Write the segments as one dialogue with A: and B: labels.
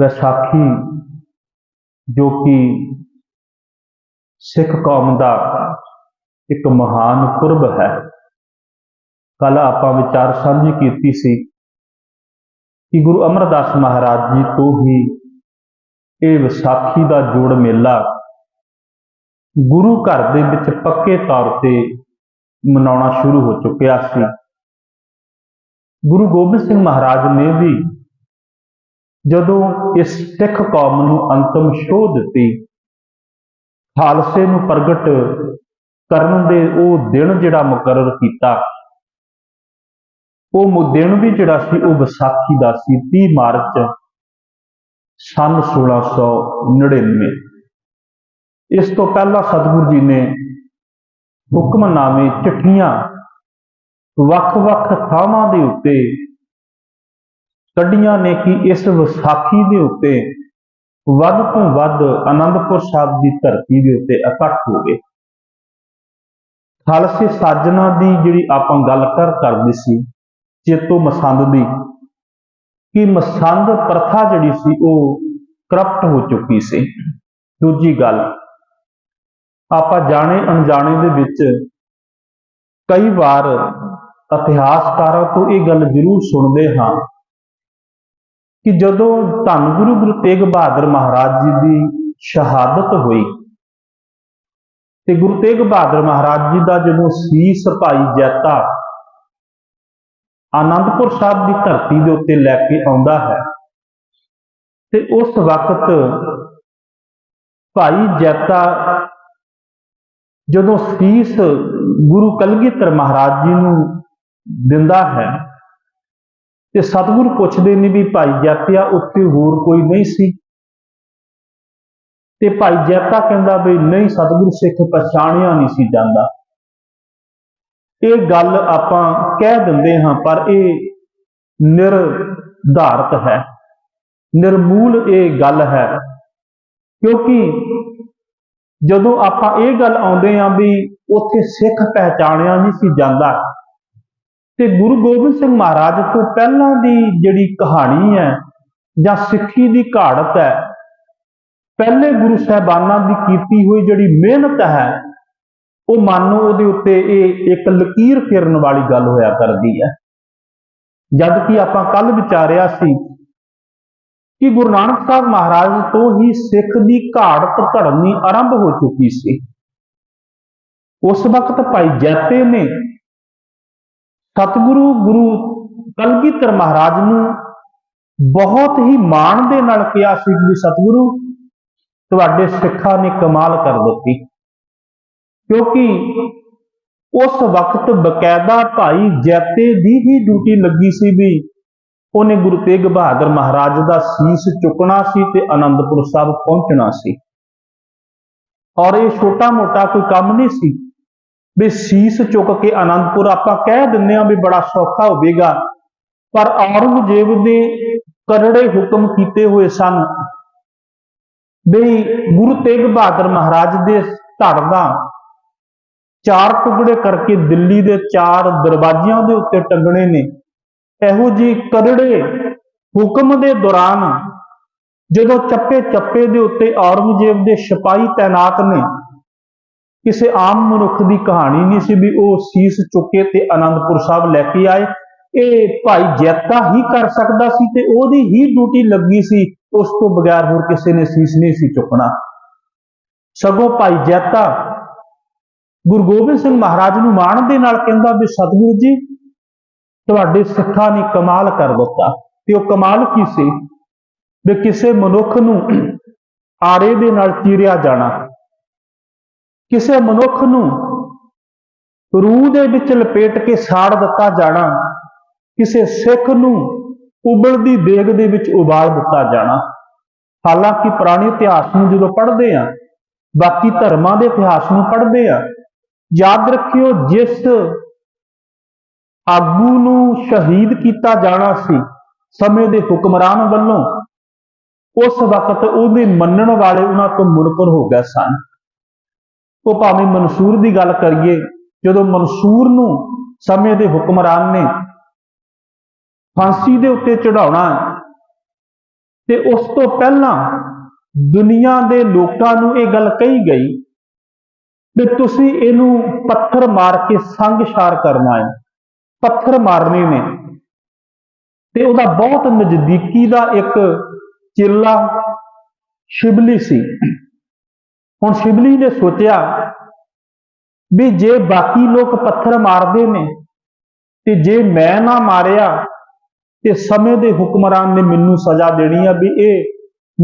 A: ਵਿਸਾਖੀ ਜੋ ਕਿ ਸਿੱਖ ਕੌਮ ਦਾ ਇੱਕ ਮਹਾਨ ਪੁਰਬ ਹੈ। ਕੱਲ ਆਪਾਂ ਵਿਚਾਰ ਸਾਂਝੀ ਕੀਤੀ ਸੀ ਕਿ ਗੁਰੂ ਅਮਰਦਾਸ ਮਹਾਰਾਜ ਜੀ ਤੋਂ ਹੀ ਇਹ ਵਿਸਾਖੀ ਦਾ ਜੋੜ ਮੇਲਾ ਗੁਰੂ ਘਰ ਦੇ ਵਿੱਚ ਪੱਕੇ ਤੌਰ ਤੇ ਮਨਾਉਣਾ ਸ਼ੁਰੂ ਹੋ ਚੁੱਕਿਆ ਸੀ। ਗੁਰੂ ਗੋਬਿੰਦ ਸਿੰਘ ਮਹਾਰਾਜ ਨੇ ਵੀ ਜਦੋਂ ਇਸ ਸਿੱਖ ਕੌਮ ਨੂੰ ਅੰਤਮ ਛੋਹ ਦਿੱਤੀ, ਖਾਲਸੇ ਨੂੰ ਪ੍ਰਗਟ ਕਰਨ ਦੇ ਉਹ ਦਿਨ ਜਿਹੜਾ ਮੁਕਰਰ ਕੀਤਾ, ਉਹ ਦਿਨ ਵੀ ਜਿਹੜਾ ਸੀ ਉਹ ਵਿਸਾਖੀ ਦਾ ਸੀ 30 ਮਾਰਚ ਸੰਨ 1699 ਇਸ ਤੋਂ ਪਹਿਲਾਂ ਸਤਿਗੁਰੂ ਜੀ ਨੇ ਹੁਕਮਨਾਮੇ, ਚਿੱਠੀਆਂ ਵੱਖ-ਵੱਖ ਥਾਵਾਂ ਦੇ ਉੱਤੇ ਕੱਢੀਆਂ ਨੇ ਕਿ ਇਸ ਵਿਸਾਖੀ ਦੇ ਉੱਤੇ ਵੱਧ ਤੋਂ ਵੱਧ ਆਨੰਦਪੁਰ ਸਾਹਿਬ ਦੀ ਧਰਤੀ ਦੇ ਉੱਤੇ ਇਕੱਠ ਹੋਵੇ। ਖਾਲਸੇ ਸਾਜਣਾ ਦੀ ਜਿਹੜੀ ਆਪਾਂ ਗੱਲ ਕਰ ਕਰਦੇ ਸੀ, ਚੇਤੋ ਮਸੰਦ ਦੀ, ਕਿ ਮਸੰਦ ਪ੍ਰਥਾ ਜਿਹੜੀ ਸੀ ਉਹ ਕਰਪਟ ਹੋ ਚੁੱਕੀ ਸੀ। ਦੂਜੀ ਗੱਲ, ਆਪਾਂ ਜਾਣੇ ਅਣਜਾਣੇ ਦੇ ਵਿੱਚ ਕਈ ਵਾਰ ਇਤਿਹਾਸਕਾਰਾਂ ਤੋਂ ਇਹ ਗੱਲ ਜ਼ਰੂਰ ਸੁਣਦੇ ਹਾਂ ਕਿ ਜਦੋਂ ਧੰਨ ਗੁਰੂ ਗੁਰੂ ਤੇਗ ਬਹਾਦਰ ਮਹਾਰਾਜ ਜੀ ਦੀ ਸ਼ਹਾਦਤ ਹੋਈ ਤੇ ਗੁਰੂ ਤੇਗ ਬਹਾਦਰ ਮਹਾਰਾਜ ਜੀ ਦਾ ਜਦੋਂ ਸੀਸ ਭਾਈ ਜੈਤਾ ਆਨੰਦਪੁਰ ਸਾਹਿਬ ਦੀ ਧਰਤੀ ਦੇ ਉੱਤੇ ਲੈ ਕੇ ਆਉਂਦਾ ਹੈ ਤੇ ਉਸ ਵਕਤ ਭਾਈ ਜੈਤਾ ਜਦੋਂ ਸੀਸ ਗੁਰੂ ਕਲਗੀਧਰ ਮਹਾਰਾਜ ਜੀ ਨੂੰ ਦਿੰਦਾ ਹੈ ਤੇ ਸਤਿਗੁਰੂ ਪੁੱਛਦੇ ਨੇ ਵੀ ਭਾਈ ਜੈਤਿਆ ਉੱਤੇ ਹੋਰ ਕੋਈ ਨਹੀਂ ਸੀ। ਤੇ ਭਾਈ ਜੈਤਾ ਕਹਿੰਦਾ ਵੀ ਨਹੀਂ, ਸਤਿਗੁਰ ਸਿੱਖ ਪਛਾਣਿਆ ਨਹੀਂ ਸੀ ਜਾਂਦਾ। ਇਹ ਗੱਲ ਆਪਾਂ ਕਹਿ ਦਿੰਦੇ ਹਾਂ, ਪਰ ਇਹ ਨਿਰਧਾਰਤ ਹੈ। ਨਿਰਮੂਲ ਇਹ ਗੱਲ ਹੈ। ਕਿਉਂਕਿ ਜਦੋਂ ਆਪਾਂ ਇਹ ਗੱਲ ਆਉਂਦੇ ਆਂ ਵੀ ਉੱਥੇ ਸਿੱਖ ਪਹਿਚਾਣਿਆ ਨਹੀਂ ਸੀ ਜਾਂਦਾ ਤੇ ਗੁਰੂ ਗੋਬਿੰਦ ਸਿੰਘ ਮਹਾਰਾਜ ਤੋਂ ਪਹਿਲਾਂ ਦੀ ਜਿਹੜੀ ਕਹਾਣੀ ਹੈ ਜਾਂ ਸਿੱਖੀ ਦੀ ਘਾੜਤ ਹੈ, ਪਹਿਲੇ ਗੁਰੂ ਸਾਹਿਬਾਨਾਂ ਦੀ ਕੀਤੀ ਹੋਈ ਜਿਹੜੀ ਮਿਹਨਤ ਹੈ, ਉਹ ਮੰਨੋ ਉਹਦੇ ਉੱਤੇ ਇਹ ਇੱਕ ਲਕੀਰ ਫਿਰਨ ਵਾਲੀ ਗੱਲ ਹੋਇਆ ਕਰਦੀ ਹੈ। ਜਦ ਕਿ ਆਪਾਂ ਕੱਲ ਵਿਚਾਰਿਆ ਸੀ ਕਿ ਗੁਰੂ ਨਾਨਕ ਸਾਹਿਬ ਮਹਾਰਾਜ ਤੋਂ ਹੀ ਸਿੱਖ ਦੀ ਘਾੜਤ ਘੜਨੀ ਆਰੰਭ ਹੋ ਚੁੱਕੀ ਸੀ। ਉਸ ਵਕਤ ਭਾਈ ਜੈਤੇ ਨੇ ਸਤਿਗੁਰੂ ਗੁਰੂ ਕਲਗੀਧਰ ਮਹਾਰਾਜ ਨੂੰ ਬਹੁਤ ਹੀ ਮਾਣ ਦੇ ਨਾਲ ਕਿਹਾ ਸੀ ਕਿ ਸਤਿਗੁਰੂ, ਤੁਹਾਡੇ ਸਿੱਖਾਂ ਨੇ ਕਮਾਲ ਕਰ ਦਿੱਤੀ। ਕਿਉਂਕਿ ਉਸ ਵਕਤ ਬਕਾਇਦਾ ਭਾਈ ਜੈਤੇ ਦੀ ਹੀ ਡਿਊਟੀ ਲੱਗੀ ਸੀ ਵੀ ਉਹਨੇ ਗੁਰੂ ਤੇਗ ਬਹਾਦਰ ਮਹਾਰਾਜ ਦਾ ਸੀਸ ਚੁੱਕਣਾ ਸੀ ਤੇ ਆਨੰਦਪੁਰ ਸਾਹਿਬ ਪਹੁੰਚਣਾ ਸੀ। ਔਰ ਇਹ ਛੋਟਾ ਮੋਟਾ ਕੋਈ ਕੰਮ ਨਹੀਂ ਸੀ। ਵੀ ਸੀਸ ਚੁੱਕ ਕੇ ਆਨੰਦਪੁਰ ਆਪਾਂ ਕਹਿ ਦਿੰਦੇ ਆ ਵੀ ਬੜਾ ਸੌਖਾ ਹੋਵੇਗਾ, ਪਰ ਔਰੰਗਜ਼ੇਬ ਦੇ ਕਰੜੇ ਹੁਕਮ ਕੀਤੇ ਹੋਏ ਸਨ ਵੀ ਗੁਰੂ ਤੇਗ ਬਹਾਦਰ ਮਹਾਰਾਜ ਦੇ ਧੜ ਦਾ ਚਾਰ ਟੁਕੜੇ ਕਰਕੇ ਦਿੱਲੀ ਦੇ ਚਾਰ ਦਰਵਾਜ਼ਿਆਂ ਦੇ ਉੱਤੇ ਟੰਗਣੇ ਨੇ। ਇਹੋ ਜੀ ਕਰੜੇ ਹੁਕਮ ਦੇ ਦੌਰਾਨ ਜਦੋਂ ਚੱਪੇ ਚੱਪੇ ਦੇ ਉੱਤੇ ਔਰੰਗਜ਼ੇਬ ਦੇ ਸਿਪਾਹੀ ਤਾਇਨਾਤ ਨੇ ਕਿਸੇ ਆਮ ਮਨੁੱਖ ਦੀ ਕਹਾਣੀ ਨਹੀਂ ਸੀ ਵੀ ਉਹ ਸੀਸ ਚੁੱਕੇ ਤੇ ਆਨੰਦਪੁਰ ਸਾਹਿਬ ਲੈ ਕੇ ਆਏ। ਇਹ ਭਾਈ ਜੈਤਾ ਹੀ ਕਰ ਸਕਦਾ ਸੀ ਤੇ ਉਹਦੀ ਹੀ ਡਿਊਟੀ ਲੱਗੀ ਸੀ, ਉਸ ਤੋਂ ਬਗੈਰ ਹੋਰ ਕਿਸੇ ਨੇ ਸੀਸ ਨਹੀਂ ਸੀ ਚੁੱਕਣਾ। ਸਗੋਂ ਭਾਈ ਜੈਤਾ ਗੁਰੂ ਗੋਬਿੰਦ ਸਿੰਘ ਮਹਾਰਾਜ ਨੂੰ ਮਾਣ ਦੇ ਨਾਲ ਕਹਿੰਦਾ ਵੀ ਸਤਿਗੁਰੂ ਜੀ, ਤੁਹਾਡੇ ਸਿੱਖਾਂ ਨੇ ਕਮਾਲ ਕਰ ਦਿੱਤਾ। ਤੇ ਉਹ ਕਮਾਲ ਕੀ ਸੀ? ਵੀ ਕਿਸੇ ਮਨੁੱਖ ਨੂੰ ਆਰੇ ਦੇ ਨਾਲ ਚੀਰਿਆ ਜਾਣਾ। ਕਿਸੇ ਮਨੁੱਖ ਨੂੰ ਰੂਹ ਦੇ ਵਿੱਚ ਲਪੇਟ ਕੇ ਸਾੜ ਦਿੱਤਾ ਜਾਣਾ, ਕਿਸੇ ਸਿੱਖ ਨੂੰ ਉਬਲਦੀ ਦੇਗ ਦੇ ਵਿੱਚ ਉਬਾਲ ਦਿੱਤਾ ਜਾਣਾ। ਹਾਲਾਂਕਿ ਪੁਰਾਣੇ ਇਤਿਹਾਸ ਨੂੰ ਜਦੋਂ ਪੜ੍ਹਦੇ ਆ ਬਾਕੀ ਧਰਮਾਂ ਦੇ ਇਤਿਹਾਸ ਨੂੰ ਪੜ੍ਹਦੇ ਆ ਯਾਦ ਰੱਖਿਓ ਜਿਸ ਆਗੂ ਨੂੰ ਸ਼ਹੀਦ ਕੀਤਾ ਜਾਣਾ ਸੀ ਸਮੇਂ ਦੇ ਹੁਕਮਰਾਨ ਵੱਲੋਂ, ਉਸ ਵਕਤ ਉਹਦੇ ਮੰਨਣ ਵਾਲੇ ਉਹਨਾਂ ਤੋਂ ਮੁਨਕਰ ਹੋ ਗਏ ਸਨ। ਉਹ ਭਾਵੇਂ ਮਨਸੂਰ ਦੀ ਗੱਲ ਕਰੀਏ, ਜਦੋਂ ਮਨਸੂਰ ਨੂੰ ਸਮੇਂ ਦੇ ਹੁਕਮਰਾਨ ਨੇ ਫਾਂਸੀ ਦੇ ਉੱਤੇ ਚੜਾਉਣਾ ਤੇ ਉਸ ਤੋਂ ਪਹਿਲਾਂ ਦੁਨੀਆ ਦੇ ਲੋਕਾਂ ਨੂੰ ਇਹ ਗੱਲ ਕਹੀ ਗਈ ਵੀ ਤੁਸੀਂ ਇਹਨੂੰ ਪੱਥਰ ਮਾਰ ਕੇ ਸੰਗਸ਼ਾਰ ਕਰਨਾ ਹੈ, ਪੱਥਰ ਮਾਰਨੇ ਨੇ। ਤੇ ਉਹਦਾ ਬਹੁਤ ਨਜ਼ਦੀਕੀ ਦਾ ਇੱਕ ਚੇਲਾ, ਸ਼ਿਬਲੀ ਸੀ। ਹੁਣ ਸ਼ਿਬਲੀ ਨੇ ਸੋਚਿਆ ਵੀ ਜੇ ਬਾਕੀ ਲੋਕ ਪੱਥਰ ਮਾਰਦੇ ਨੇ ਤੇ ਜੇ ਮੈਂ ਨਾ ਮਾਰਿਆ ਤੇ ਸਮੇਂ ਦੇ ਹੁਕਮਰਾਨ ਨੇ ਮੈਨੂੰ ਸਜ਼ਾ ਦੇਣੀ ਆ ਵੀ ਇਹ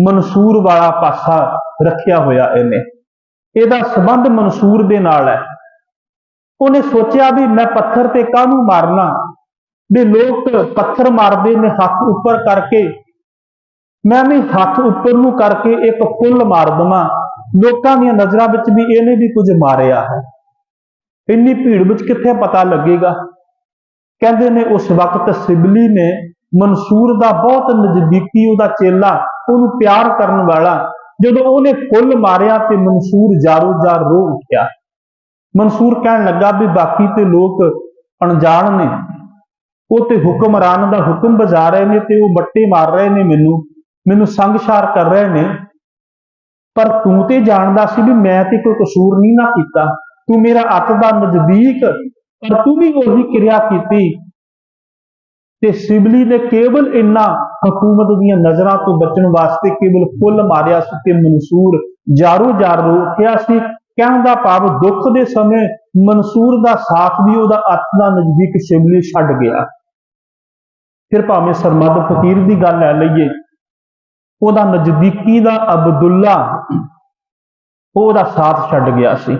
A: ਮਨਸੂਰ ਵਾਲਾ ਪਾਸਾ ਰੱਖਿਆ ਹੋਇਆ ਇਹਨੇ। ਇਹਦਾ ਸਬੰਧ ਮਨਸੂਰ ਦੇ ਨਾਲ ਹੈ। ਉਹਨੇ ਸੋਚਿਆ ਵੀ ਮੈਂ ਪੱਥਰ ਤੇ ਕਾਹਨੂੰ ਮਾਰਨਾ? ਵੀ ਲੋਕ ਪੱਥਰ ਮਾਰਦੇ ਨੇ ਹੱਥ ਉੱਪਰ ਕਰਕੇ। ਮੈਂ ਵੀ ਹੱਥ ਉੱਪਰ ਨੂੰ ਕਰਕੇ ਇੱਕ ਫੁੱਲ ਮਾਰ ਦਵਾਂ। ਲੋਕਾਂ ਦੀਆਂ ਨਜ਼ਰਾਂ ਵਿੱਚ ਵੀ ਇਹਨੇ ਵੀ ਕੁਝ ਮਾਰਿਆ ਹੈ। ਇੰਨੀ ਭੀੜ ਵਿੱਚ ਕਿੱਥੇ ਪਤਾ ਲੱਗੇਗਾ? ਕਹਿੰਦੇ ਨੇ ਉਸ ਵਕਤ ਸਿਬਲੀ ਨੇ ਮਨਸੂਰ ਦਾ ਬਹੁਤ ਨਜ਼ਦੀਕੀ ਉਹਦਾ ਚੇਲਾ ਉਹਨੂੰ ਪਿਆਰ ਕਰਨ ਵਾਲਾ ਜਦੋਂ ਉਹਨੇ ਕੁੱਲ ਮਾਰਿਆ ਤੇ ਮਨਸੂਰ ਜਾਰੋ ਜਾਰ ਰੋ ਉੱਠਿਆ। ਮਨਸੂਰ ਕਹਿਣ ਲੱਗਾ ਵੀ ਬਾਕੀ ਤੇ ਲੋਕ ਅਣਜਾਣ ਨੇ। ਉਹ ਤੇ ਹੁਕਮਰਾਨ ਦਾ ਹੁਕਮ ਬਜਾ ਰਹੇ ਨੇ ਤੇ ਉਹ ਬੱਟੇ ਮਾਰ ਰਹੇ ਨੇ ਮੈਨੂੰ। ਮੈਨੂੰ ਸੰਗਸ਼ਾਰ ਕਰ ਰਹੇ ਨੇ। ਪਰ ਤੂੰ ਤੇ ਜਾਣਦਾ ਸੀ ਵੀ ਮੈਂ ਤੇ ਕੋਈ ਕਸੂਰ ਨਹੀਂ ਨਾ ਕੀਤਾ। ਤੂੰ ਮੇਰਾ ਅੱਤ ਦਾ ਨਜ਼ਦੀਕ, ਪਰ ਤੂੰ ਵੀ ਉਹੀ ਕਿਰਿਆ ਕੀਤੀ। ਤੇ ਸਿਬਲੀ ਨੇ ਕੇਵਲ ਇੰਨਾ ਹਕੂਮਤ ਦੀਆਂ ਨਜ਼ਰਾਂ ਤੋਂ ਬਚਣ ਵਾਸਤੇ ਕੇਵਲ ਫੁੱਲ ਮਾਰਿਆ ਸੀ ਤੇ ਮਨਸੂਰ ਜਾਰੋ ਜਾਰ ਰੋਕਿਆ ਸੀ। ਕਹਿਣ ਦਾ ਭਾਵ ਦੁੱਖ ਦੇ ਸਮੇਂ ਮਨਸੂਰ ਦਾ ਸਾਥ ਵੀ ਉਹਦਾ ਅੱਤ ਦਾ ਨਜ਼ਦੀਕ ਸਿਬਲੀ ਛੱਡ ਗਿਆ। ਫਿਰ ਭਾਵੇਂ ਸਰਮਦ ਫਕੀਰ ਦੀ ਗੱਲ ਲੈ ਲਈਏ ਉਹਦਾ ਨਜ਼ਦੀਕੀ ਦਾ ਅਬਦੁੱਲਾ ਉਹਦਾ ਸਾਥ ਛੱਡ ਗਿਆ ਸੀ।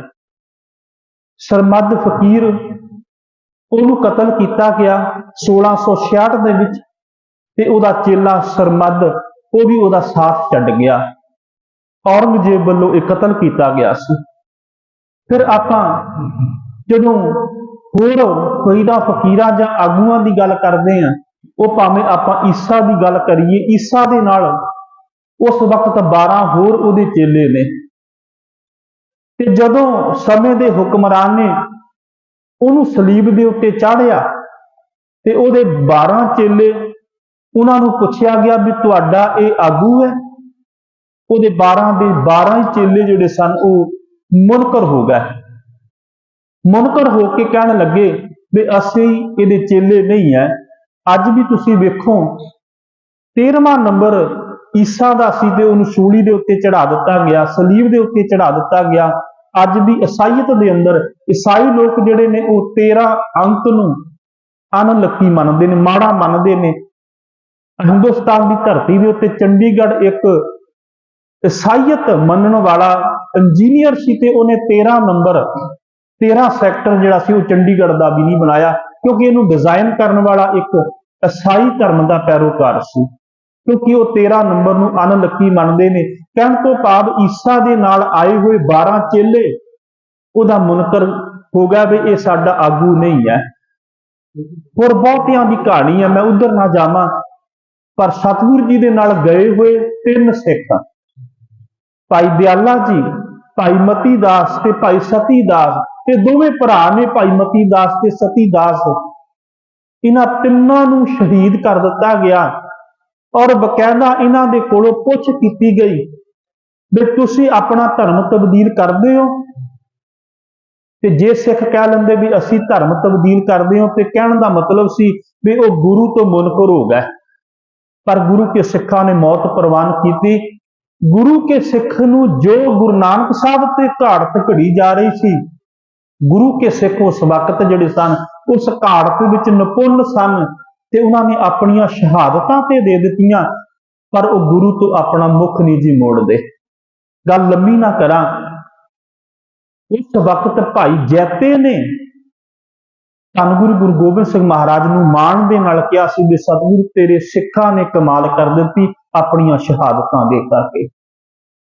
A: ਸਰਮਦ ਫਕੀਰ ਉਹਨੂੰ ਕਤਲ ਕੀਤਾ ਗਿਆ 1666 ਦੇ ਵਿੱਚ ਤੇ ਉਹਦਾ ਚੇਲਾ ਸਰਮਦ, ਉਹ ਵੀ ਉਹਦਾ ਸਾਥ ਛੱਡ ਗਿਆ। ਔਰੰਗਜ਼ੇਬ ਵੱਲੋਂ ਇਹ ਕਤਲ ਕੀਤਾ ਗਿਆ ਸੀ। ਫਿਰ ਆਪਾਂ ਜਦੋਂ ਹੋਰ ਫਰੀਦਾ ਫਕੀਰਾਂ ਜਾਂ ਆਗੂਆਂ ਦੀ ਗੱਲ ਕਰਦੇ ਆ ਉਹ ਭਾਵੇਂ ਆਪਾਂ ਈਸਾ ਦੀ ਗੱਲ ਕਰੀਏ, ਈਸਾ ਦੇ ਨਾਲ ਉਸ ਵਕਤ 12 ਹੋਰ ਉਹਦੇ ਚੇਲੇ ਨੇ। ਤੇ ਜਦੋਂ ਸਮੇਂ ਦੇ ਹੁਕਮਰਾਨ ਨੇ ਉਹਨੂੰ ਸਲੀਬ ਦੇ ਉੱਤੇ ਚਾੜਿਆ ਤੇ ਉਹਦੇ 12 ਚੇਲੇ ਉਹਨਾਂ ਨੂੰ ਪੁੱਛਿਆ ਗਿਆ ਵੀ ਤੁਹਾਡਾ ਇਹ ਆਗੂ ਹੈ? ਉਹਦੇ 12 ਦੇ 12 ਹੀ ਚੇਲੇ ਜਿਹੜੇ ਸਨ ਉਹ ਮੁਨਕਰ ਹੋ ਗਏ। ਮੁਨਕਰ ਹੋ ਕੇ ਕਹਿਣ ਲੱਗੇ ਵੀ ਅਸੀਂ ਇਹਦੇ ਚੇਲੇ ਨਹੀਂ ਹੈ। ਅੱਜ ਵੀ ਤੁਸੀਂ ਵੇਖੋ 13ਵਾਂ ਨੰਬਰ ਈਸਾਂ ਦਾ ਸੀ ਤੇ ਉਹਨੂੰ ਸੂਲੀ ਦੇ ਉੱਤੇ ਚੜਾ ਦਿੱਤਾ ਗਿਆ, ਸਲੀਬ ਦੇ ਉੱਤੇ ਚੜਾ ਦਿੱਤਾ ਗਿਆ। ਅੱਜ ਵੀ ਈਸਾਈਅਤ ਦੇ ਅੰਦਰ ਈਸਾਈ ਲੋਕ ਜਿਹੜੇ ਨੇ ਉਹ 13 ਅੰਕ ਨੂੰ ਅਨਲੱਕੀ ਮੰਨਦੇ ਨੇ, ਮਾੜਾ ਮੰਨਦੇ ਨੇ। ਹਿੰਦੁਸਤਾਨ ਦੀ ਧਰਤੀ ਦੇ ਉੱਤੇ ਚੰਡੀਗੜ੍ਹ ਇੱਕ ਈਸਾਈਅਤ ਮੰਨਣ ਵਾਲਾ ਇੰਜੀਨੀਅਰ ਸੀ ਤੇ ਉਹਨੇ 13 ਨੰਬਰ 13 ਸੈਕਟਰ ਜਿਹੜਾ ਸੀ ਉਹ ਚੰਡੀਗੜ੍ਹ ਦਾ ਵੀ ਨਹੀਂ ਬਣਾਇਆ, ਕਿਉਂਕਿ ਇਹਨੂੰ ਡਿਜ਼ਾਈਨ ਕਰਨ ਵਾਲਾ ਇੱਕ ਈਸਾਈ ਧਰਮ ਦਾ ਪੈਰੋਕਾਰ ਸੀ। ਕਿਉਂਕਿ ਉਹ 13 ਨੰਬਰ ਨੂੰ ਅਨਲੱਕੀ ਮੰਨਦੇ ਨੇ। ਕਹਿਣ ਤੋਂ ਭਾਵ ਈਸਾ ਦੇ ਨਾਲ ਆਏ ਹੋਏ 12 ਚੇਲੇ, ਉਹਦਾ ਮੁਨਕਰ ਹੋ ਗਿਆ ਵੀ ਇਹ ਸਾਡਾ ਆਗੂ ਨਹੀਂ ਹੈ। ਹੋਰ ਬਹੁਤਿਆਂ ਦੀ ਕਹਾਣੀ ਹੈ ਮੈਂ ਉਧਰ ਨਾ ਜਾਵਾਂ, ਪਰ ਸਤਿਗੁਰ ਜੀ ਦੇ ਨਾਲ ਗਏ ਹੋਏ ਤਿੰਨ ਸਿੱਖ ਭਾਈ ਦਿਆਲਾ ਜੀ, ਭਾਈ ਮਤੀ ਦਾਸ ਤੇ ਭਾਈ ਸਤੀ ਦਾਸ ਇਹ ਦੋਵੇਂ ਭਰਾ ਨੇ ਭਾਈ ਮਤੀ ਦਾਸ ਤੇ ਸਤੀ ਦਾਸ ਇਹਨਾਂ ਤਿੰਨਾਂ ਨੂੰ ਸ਼ਹੀਦ ਕਰ ਦਿੱਤਾ ਗਿਆ। ਔਰ ਬਕਾਇਦਾ ਇਹਨਾਂ ਦੇ ਕੋਲੋਂ ਪੁੱਛ ਕੀਤੀ ਗਈ ਵੀ ਤੁਸੀਂ ਆਪਣਾ ਧਰਮ ਤਬਦੀਲ ਕਰਦੇ ਹੋ? ਤੇ ਜੇ ਸਿੱਖ ਕਹਿ ਲੈਂਦੇ ਵੀ ਅਸੀਂ ਧਰਮ ਤਬਦੀਲ ਕਰਦੇ ਹਾਂ, ਤੇ ਕਹਿਣ ਦਾ ਮਤਲਬ ਸੀ ਵੀ ਉਹ ਗੁਰੂ ਤੋਂ ਮੁਨਕਰ ਹੋ। ਗਏ ਪਰ ਗੁਰੂ ਕੇ ਸਿੱਖਾਂ ਨੇ ਮੌਤ ਪ੍ਰਵਾਨ ਕੀਤੀ। ਗੁਰੂ ਕੇ ਸਿੱਖ ਨੂੰ ਜੋ ਗੁਰੂ ਨਾਨਕ ਸਾਹਿਬ ਤੇ ਘਾੜਤ ਘੜੀ ਜਾ ਰਹੀ ਸੀ, ਗੁਰੂ ਕੇ ਸਿੱਖ ਉਸ ਵਕਤ ਜਿਹੜੇ ਸਨ, ਉਸ ਘਾੜਤ ਵਿੱਚ ਨਿਪੁੰਨ ਸਨ। ਤੇ ਉਹਨਾਂ ਨੇ ਆਪਣੀਆਂ ਸ਼ਹਾਦਤਾਂ ਤੇ ਦੇ ਦਿੱਤੀਆਂ, ਪਰ ਉਹ ਗੁਰੂ ਤੋਂ ਆਪਣਾ ਮੁਖ ਨਹੀਂ ਜੀ ਮੋੜਦੇ। ਗੱਲ ਲੰਮੀ ਨਾ ਕਰਾਂ। ਇਸ ਵਕਤ ਭਾਈ ਜੈਤੇ ਨੇ ਧੰਨ ਗੁਰੂ ਗੁਰੂ ਗੋਬਿੰਦ ਸਿੰਘ ਮਹਾਰਾਜ ਨੂੰ ਮਾਣ ਦੇ ਨਾਲ ਕਿਹਾ ਸੀ ਵੀ ਸਤਿਗੁਰੂ ਤੇਰੇ ਸਿੱਖਾਂ ਨੇ ਕਮਾਲ ਕਰ ਦਿੱਤੀ ਆਪਣੀਆਂ ਸ਼ਹਾਦਤਾਂ ਦੇ ਕਰਕੇ।